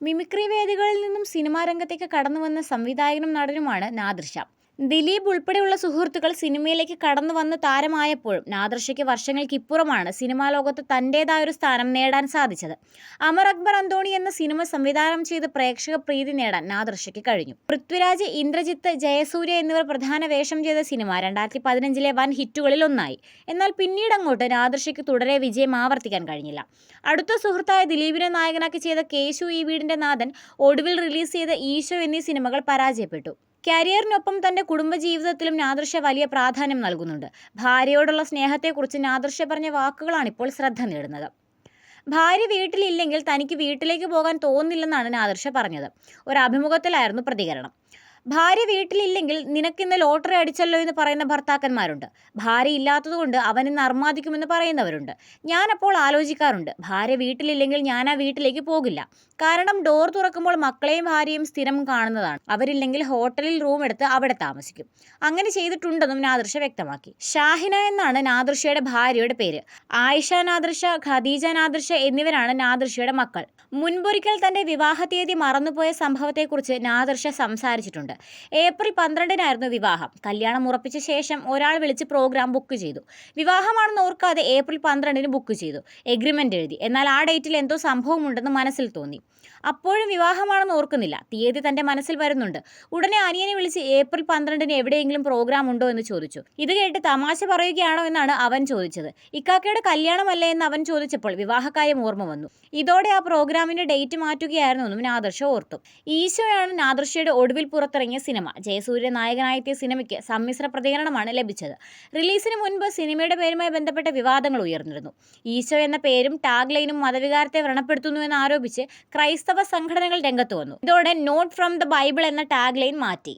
Mimicry വേദികളിൽ നിന്നും cinema രംഗത്തേക്ക് കടന്നുവന്ന സംവിധായകനും നടനുമാണ് നാദിർഷ ദിലീപ് ഉൾപ്പെടെയുള്ള സുഹൃത്തുക്കൾ സിനിമയിലേക്ക് കടന്നു വന്ന് താരമായപ്പോഴും നാദർഷയ്ക്ക് വർഷങ്ങൾക്കിപ്പുറമാണ് സിനിമാ ലോകത്ത് തന്റേതായൊരു സ്ഥാനം നേടാൻ സാധിച്ചത്. അമർ അക്ബർ അന്തോണി എന്ന സിനിമ സംവിധാനം ചെയ്ത് പ്രേക്ഷക പ്രീതി നേടാൻ നാദർഷയ്ക്ക് കഴിഞ്ഞു. പൃഥ്വിരാജ് ഇന്ദ്രജിത്ത് ജയസൂര്യ എന്നിവർ പ്രധാന വേഷം ചെയ്ത സിനിമ രണ്ടായിരത്തി പതിനഞ്ചിലെ വൻ ഹിറ്റുകളിൽ ഒന്നായി. എന്നാൽ പിന്നീട് അങ്ങോട്ട് നാദർഷയ്ക്ക് തുടരെ വിജയം ആവർത്തിക്കാൻ കഴിഞ്ഞില്ല. അടുത്ത സുഹൃത്തായ ദിലീപിനെ നായകനാക്കി ചെയ്ത കേശു ഈ വീടിന്റെ നാഥൻ ഒടുവിൽ റിലീസ് ചെയ്ത ഈശോ എന്നീ സിനിമകൾ പരാജയപ്പെട്ടു. കരിയറിനൊപ്പം തന്റെ കുടുംബജീവിതത്തിലും നാദൃശ വലിയ പ്രാധാന്യം നൽകുന്നുണ്ട്. ഭാര്യയോടുള്ള സ്നേഹത്തെക്കുറിച്ച് നാദൃശ പറഞ്ഞ വാക്കുകളാണ് ഇപ്പോൾ ശ്രദ്ധ നേടുന്നത്. ഭാര്യ വീട്ടിലില്ലെങ്കിൽ തനിക്ക് വീട്ടിലേക്ക് പോകാൻ തോന്നില്ലെന്നാണ് നാദൃശ പറഞ്ഞത്. ഒരു അഭിമുഖത്തിലായിരുന്നു പ്രതികരണം. ഭാര്യ വീട്ടിലില്ലെങ്കിൽ നിനക്കിന്ന് ലോട്ടറി അടിച്ചല്ലോ എന്ന് പറയുന്ന ഭർത്താക്കന്മാരുണ്ട്. ഭാര്യ ഇല്ലാത്തതുകൊണ്ട് അവൻ ഇന്ന് അർമാദിക്കുമെന്ന് പറയുന്നവരുണ്ട്. ഞാനപ്പോൾ ആലോചിക്കാറുണ്ട് ഭാര്യ വീട്ടിലില്ലെങ്കിൽ ഞാൻ ആ വീട്ടിലേക്ക് പോകില്ല. കാരണം ഡോർ തുറക്കുമ്പോൾ മക്കളെയും ഭാര്യയും സ്ഥിരം കാണുന്നതാണ്. അവരില്ലെങ്കിൽ ഹോട്ടലിൽ റൂം എടുത്ത് അവിടെ താമസിക്കും. അങ്ങനെ ചെയ്തിട്ടുണ്ടെന്നും നാദൃശ വ്യക്തമാക്കി. ഷാഹിന എന്നാണ് നാദൃശയുടെ ഭാര്യയുടെ പേര്. ആയിഷ നാദൃശ ഖദീജ നാദൃശ എന്നിവരാണ് നാദൃശയുടെ മക്കൾ. മുൻപൊരിക്കൽ തന്റെ വിവാഹ തീയതി മറന്നുപോയ സംഭവത്തെക്കുറിച്ച് നാദൃശ സംസാരിച്ചിട്ടുണ്ട്. ഏപ്രിൽ പന്ത്രണ്ടിനായിരുന്നു വിവാഹം. കല്യാണം ഉറപ്പിച്ച ശേഷം ഒരാൾ വിളിച്ച് പ്രോഗ്രാം ബുക്ക് ചെയ്തു. വിവാഹമാണെന്ന് ഓർക്കാതെ ഏപ്രിൽ പന്ത്രണ്ടിന് ബുക്ക് ചെയ്തു. എഗ്രിമെന്റ് എഴുതി. എന്നാൽ ആ ഡേറ്റിൽ എന്തോ സംഭവമുണ്ടെന്ന് മനസ്സിൽ തോന്നി. അപ്പോഴും വിവാഹമാണെന്ന് ഓർക്കുന്നില്ല. തീയതി തന്റെ മനസ്സിൽ വരുന്നുണ്ട്. ഉടനെ അനിയനെ വിളിച്ച് ഏപ്രിൽ പന്ത്രണ്ടിന് എവിടെയെങ്കിലും പ്രോഗ്രാം ഉണ്ടോ എന്ന് ചോദിച്ചു. ഇത് കേട്ട് തമാശ പറയുകയാണോ എന്നാണ് അവൻ ചോദിച്ചത്. ഇക്കാക്കയുടെ കല്യാണമല്ലേ എന്ന് അവൻ ചോദിച്ചപ്പോൾ വിവാഹകാര്യം ഓർമ്മ വന്നു. ഇതോടെ ആ പ്രോഗ്രാമിന്റെ ഡേറ്റ് മാറ്റുകയായിരുന്നു എന്നും നാദർശ ഓർത്തു. ഈശോയാണ് നാദർശയുടെ ഒടുവിൽ പുറത്തിറങ്ങിയ സിനിമ. ജയസൂര്യ നായകനായെത്തിയ സിനിമയ്ക്ക് സമ്മിശ്ര പ്രതികരണമാണ് ലഭിച്ചത്. റിലീസിന് മുൻപ് സിനിമയുടെ പേരുമായി ബന്ധപ്പെട്ട വിവാദങ്ങൾ ഉയർന്നിരുന്നു. ഈശോ എന്ന പേരും ടാഗ് ലൈനും മതവികാരത്തെ വ്രണപ്പെടുത്തുന്നുവെന്ന് ആരോപിച്ച് ക്രൈസ്തവ സംഘടനകൾ രംഗത്ത് വന്നു. ഇതോടെ നോട്ട് ഫ്രം ദ ബൈബിൾ എന്ന ടാഗ് ലൈൻ മാറ്റി.